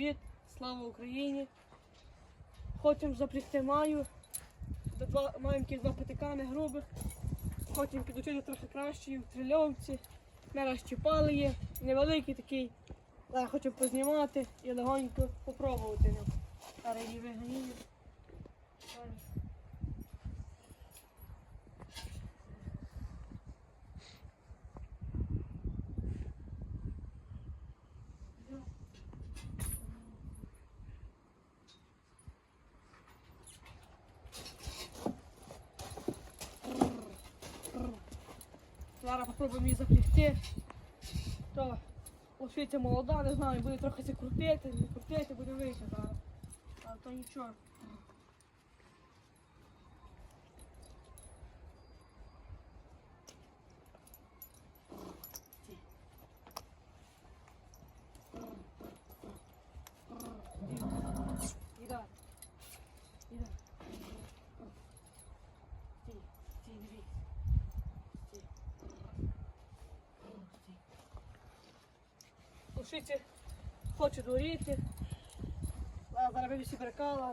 привіт! Слава Україні! Хочемо запрягти маю. Два, маємо ті два патикани грубих. Хочемо підучити трохи краще в трильовці. Ми розчіпали є, Невеликий такий. Зараз хочу познімати і легонько попробувати його. Її виганіємо. Зараз попробуємо її запрягти. То лошиця молода, не знаю, буде трохи крутити, не крутити, буде вийти зараз. Але то нічого. Лошиці хочу дуріти. Зараз вивісі перекала.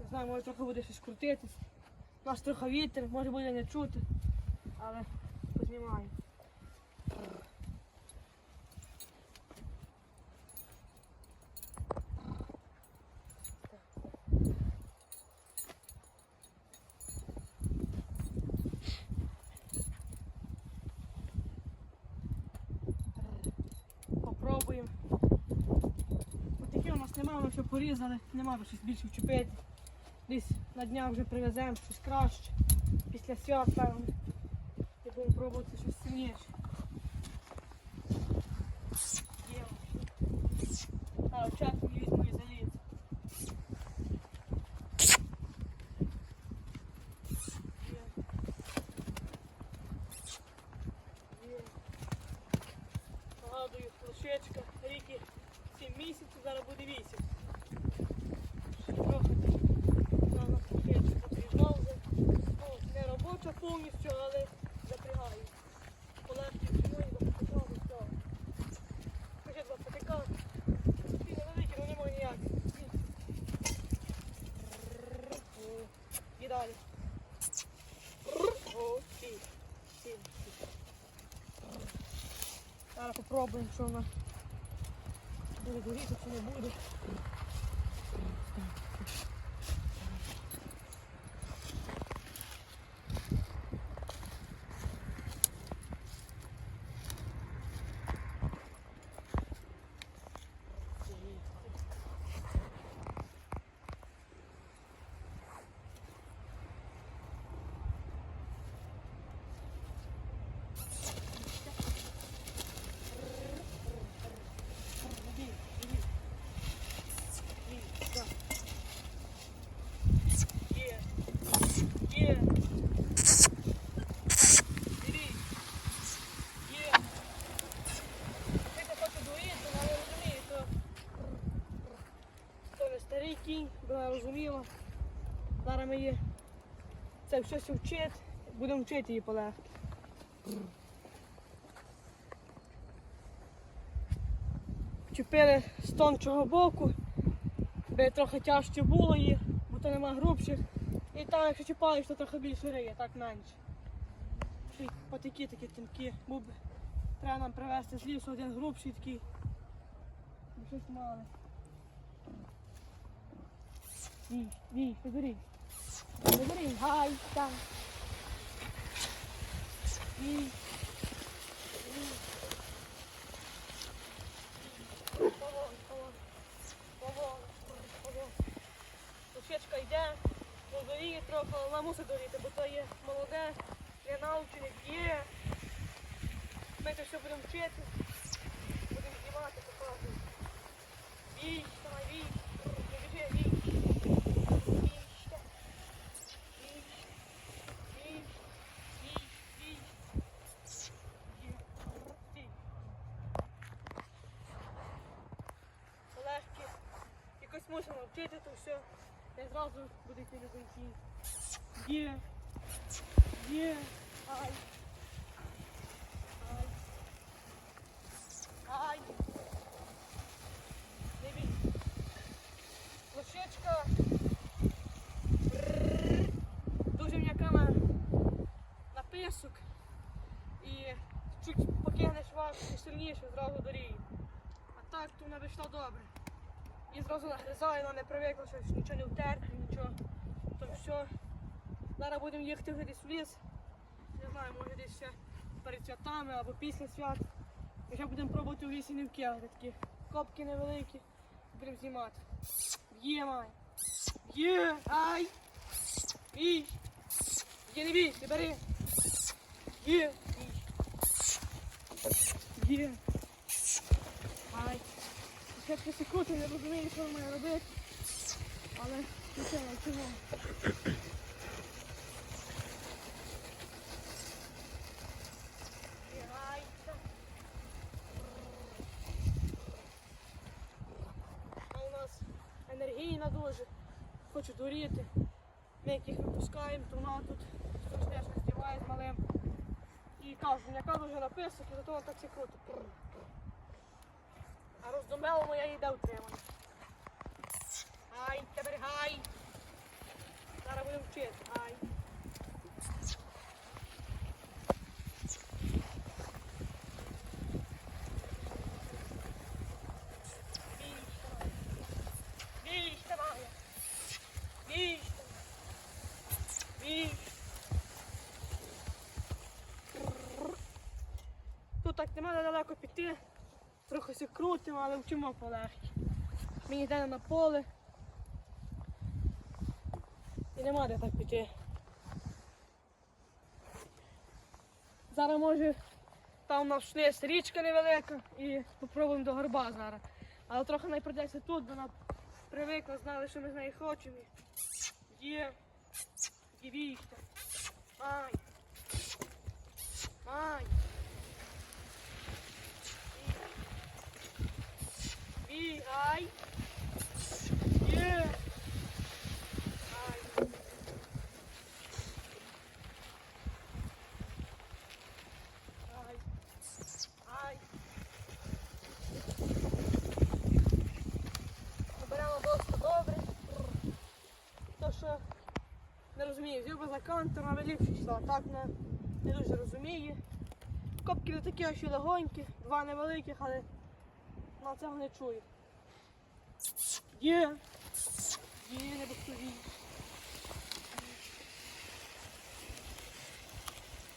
Не знаю, може трохи буде щось крутитись. У нас трохи вітер, може буде не чути, але познімаю. Попробуємо. Отакі у нас немає, ми все порізали, нема щось більше вчепити. Десь на днях вже привеземо щось краще. Після свят, певно. І будемо пробувати щось сильніше. Є. А, чатку візьму і заліз. Є. Є. Нагадую, лошечка, ріки 7 місяців, зараз буде 8. Ще трохи. Вона у нас лошечка запрягав вже. Ну, не робоча повністю, але запрягаю. Полегкі чому і запрягав і все. Скажи, два потика. Ті невеликі, ну немає ніяких. О, І далі. Зараз попробуємо, що вона буде горіти, чи не буде. Є. Є. Дивись. Є. Ти це хоче доїти, але розуміє, то... То не старий кінь, вона розуміла. Зараз ми її це все вчити, будемо вчити її полегки. Вчепили з тончого боку, би трохи тяжче було її, бо то нема грубших. І там, якщо чіпаєш, то трохи більше риє, так менше. Патики такі тонкі. Був Треба нам привезти з лісу один грубший такий. Щось мали. Ні, ні, не бери. Не бери, гай, там. Ні. Ні. Поволі, поволі. Поволі, поволі. Сушечка йде, доріє трохи, але вона мусить доріти, бо то є молоде, не навчене, є. Ми це все будемо вчити, будемо знімати, показувати. Вій, вчити то все. Не зразу буде йти любенькі. Є. Є. Ай. Ай. Ай. Не Вічка. Дуже м'яка на, на писок. І чуть покинеш вас і сильніше зразу доріє. А так то вона вийшла добре. І зразу нагризає, вона не привикла, що нічого не втерти, нічого. То все. Зараз будемо їхати десь в ліс. Не знаю, може десь ще перед святами або після свят. І вже будемо пробувати у лісі не вкелити такі копки невеликі. Будемо знімати. Є, май. Є, ай. Бій. Є, не бійся, бери. Є. Є. Ай. Ще три секунди не розумію, що має робити. Але нічого, чого. У нас енергійна дуже. Хочу дуріти. Ми яких випускаємо, то вона тут страшне здіває з малим. І кажу, яка дуже написок, і зато так все круто. А роздумела моя їде утримана. Ай, тепер гай. Зараз будемо вчити. Ай. Більш давай. Більш. Більш. Тут так нема недалеко піти. Трохи се крутимо, але вчимо полегкі. Мені йде на поле. І нема де так піти. Зараз може там у нас є річка невелика і попробуємо до горба зараз. Але трохи не прийдеться тут, бо вона привикла, знали, що ми з нею хочемо. Є. Ай. Ай. І ай. Є. Ай. Ай. Ай. Оберемо досить добре. То що би за кантор, але ліпше йшла. Так не, не дуже розуміє. Копки не такі аж і легонькі, два невеликих, але на цього не чую. Є. Є, не бухтові.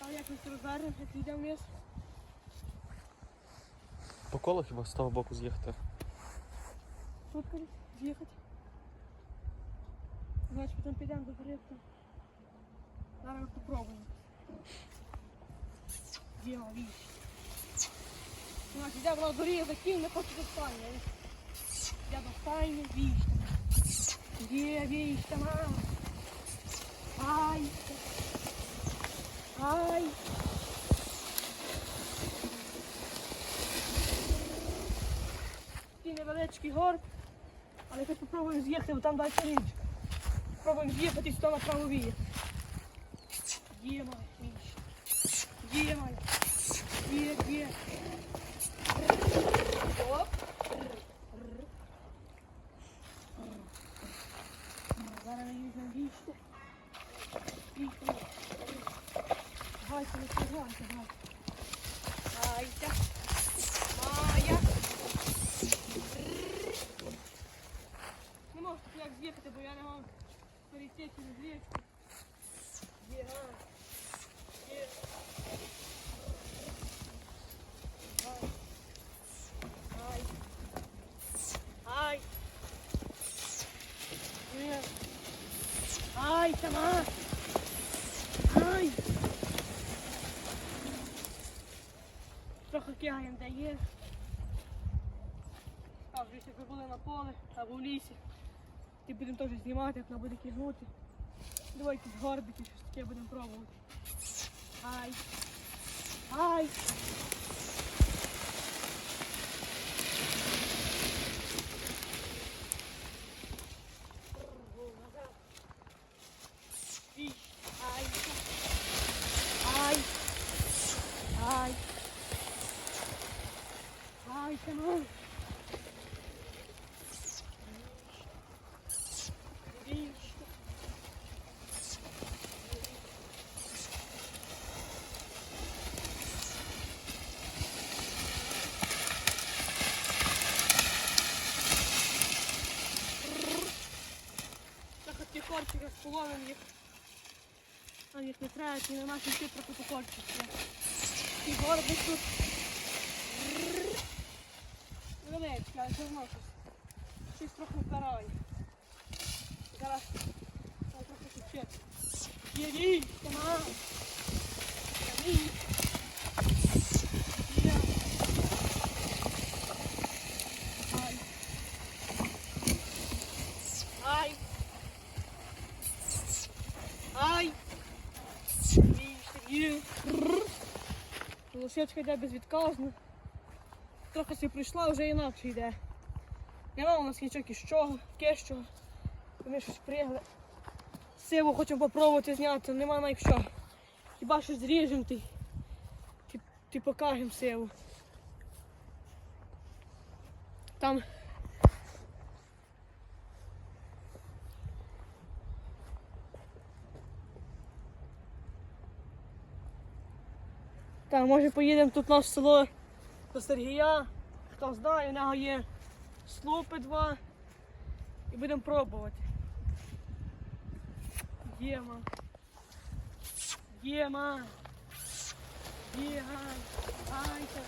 А як ми це розвернемо, як йдемо вниз? По колу хіба з того боку з'їхати? Тут кажуть, з'їхати. Значить, потім підемо до грибка. Зараз попробуємо. Діма, віч. Я вона доріє закинь, не хочу до. Я до стайні, віч. Є, віч, там. Ай. Ай. Такий невеличкий горб. Але хоч попробуємо з'їхати, бо там далі річка. Спробуємо з'їхати і сюди направо віє. Є. Є. Є, є. Оп. Зараз ми їдемо вічно. Вічно. Гайся, не співайте, гайся. Гайся. Майя. Не можу тут як з'їхати, бо я не можу перейти через річку. Є, а. Є. Ай. Ай. Ай. Є. Ай. Ай. Трохи кигаємо, де є. А вже були на поле або в лісі. І будемо теж знімати, як вона буде кигнути. Давай якісь горбики, щось таке будемо пробувати. Ай. Ай. Ай. Ай. Ай, come on. Корчика споловим їх. А їх не треба, ті нема ще трохи по корчику. І горби тут. Невеличке, але все одно щось. Щось трохи впирає. Зараз трохи ще. Є річ, нема. Річ. Є. Ай. Ай. Ай. Є. Лошечка йде безвідказно. Трохи собі прийшла, вже інакше йде. Нема у нас нічок із чого, кещого. Ми щось пригли. Сиву хочемо попробувати зняти, нема навіть що. Хіба що зріжемо. Ти, ти покажемо сиву. Там. Та може поїдемо тут в наше село до Сергія. Хто знає, у нього є слупи два. І будемо пробувати. Єма. Єма. Єма. Ай, це.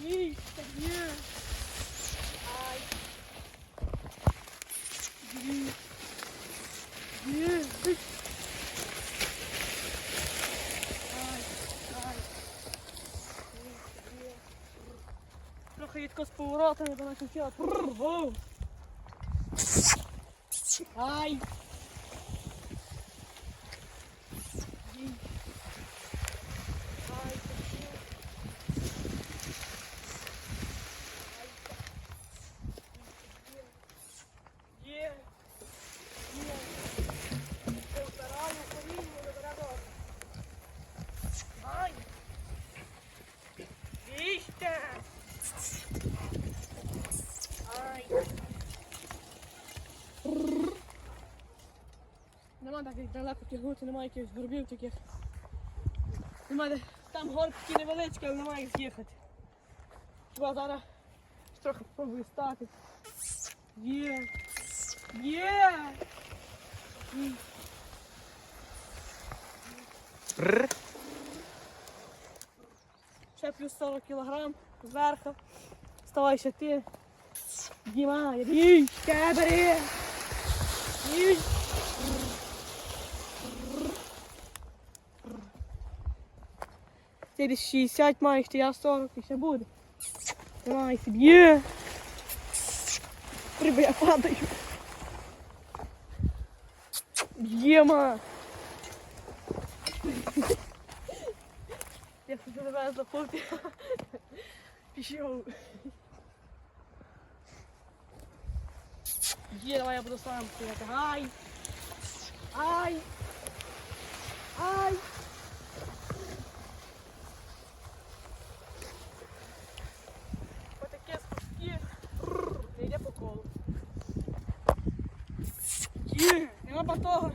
Їй, так є. Ай. Їй. Є. Ай, ай. Є. Трохи рідко з поворотами, вона хотіла. Воу. Ай. Їй. Ай, так є. Ай, Є. Є. Це вбираю, повільно, добре, добре. Ай. Віще. Ай. Нема таких далеко тягнути, немає якихось горбів таких. Немає, там горбки невеличкі, але немає їх з'їхати. Хіба зараз трохи попробую стати. Є. Є. Ще плюс 40 кілограм зверху. Вставайся ти. Діма, річ, бери. Річ. Ти десь 60 маєш, то я 40 і ще буде. Давай собі. Риби, я падаю. Єма. Я собі завезла хлопці. Пішов. Є, давай я буду сам стояти. Ай! Ай! Ай! Отаке спуски. Не йде по колу. Є! Нема батога.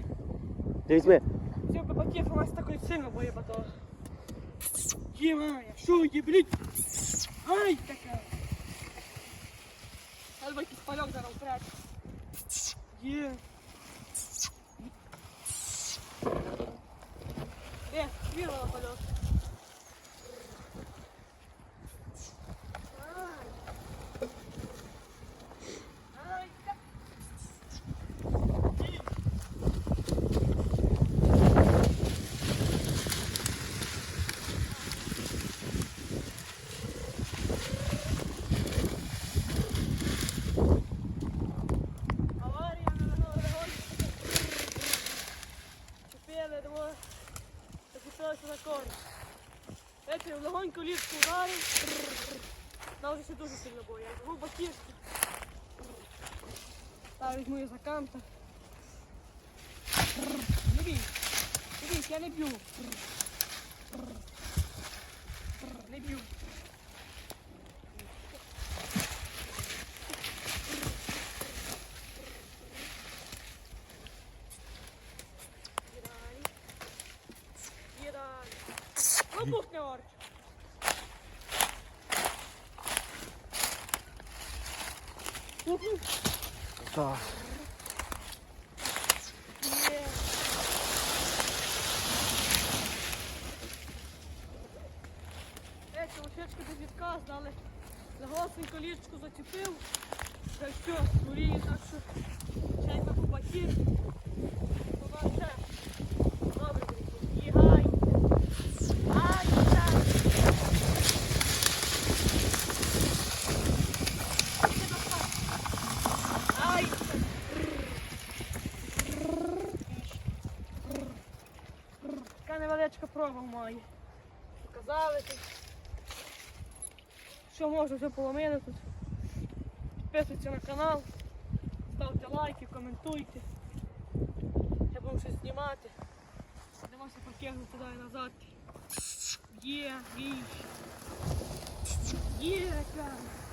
Візьми. Все, би батіг у нас такої сильно бої батога. Є, мая, що є, блядь? Ай, таке. Треба якийсь пальок зараз впряти. Є. Де, вірила на пальок. Ай. Ай, та. Є. Аварія на Легонь. Купили, думаю, закупилися на корм. Знаєте, ліжку ударив. Та вже ще дуже сильно бою. Я кішки. Та візьму її за канта. Не бій. Не бій, я не б'ю. Не б'ю. Так. Є. Еці лошечки без але заголосненько ліжечку заціпив, Та все, горіє, так що чай на кубаті. Вона все. Добре, друзі. І гай. Гай, так. Ай! Така невеличка має. Показали тут. Що можна вже поломили тут. Підписуйтесь на канал, ставте лайки, коментуйте. Я буду щось знімати. Дивимося покинути туди і назад. Є, віч. Є, каже.